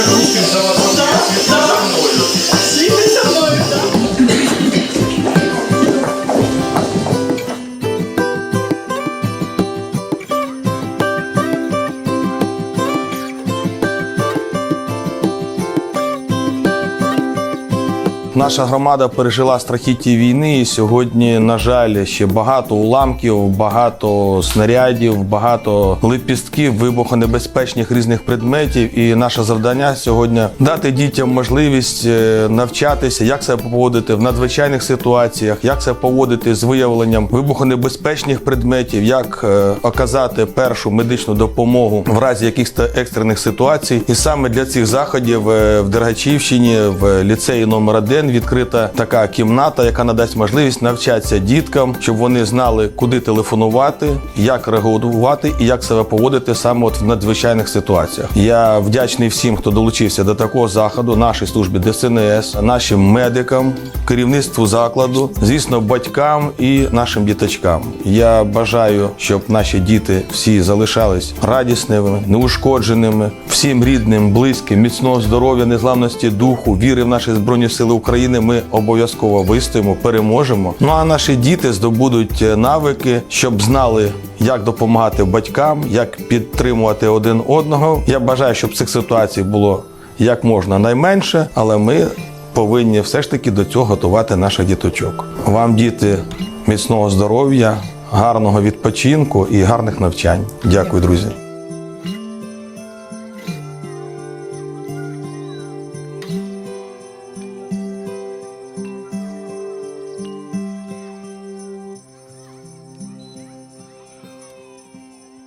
Ручки за Наша громада пережила страхіття війни, і сьогодні, на жаль, ще багато уламків, багато снарядів, багато лепістків, вибухонебезпечних різних предметів. І наше завдання сьогодні дати дітям можливість е, навчатися, як себе поводити в надзвичайних ситуаціях, як себе поводити з виявленням вибухонебезпечних предметів, як е, оказати першу медичну допомогу в разі якихось екстрених ситуацій. І саме для цих заходів е, в Дергачівщині в ліцеї номер 1 відкрита така кімната, яка надасть можливість навчатися діткам, щоб вони знали, куди телефонувати, як реагувати і як себе поводити саме от в надзвичайних ситуаціях. Я вдячний всім, хто долучився до такого заходу, нашій службі ДСНС, нашим медикам, керівництву закладу, звісно, батькам і нашим діточкам. Я бажаю, щоб наші діти всі залишались радісними, неушкодженими, всім рідним, близьким, міцного здоров'я, незламності духу, віри в наші збройні сили України. Ми обов'язково вистоїмо, переможемо. Ну а наші діти здобудуть е, навики, щоб знали. Як допомагати батькам, як підтримувати один одного. Я бажаю, щоб цих ситуацій було як можна найменше, але ми повинні все ж таки до цього готувати наших діточок. Вам, діти, міцного здоров'я, гарного відпочинку і гарних навчань. Дякую, друзі.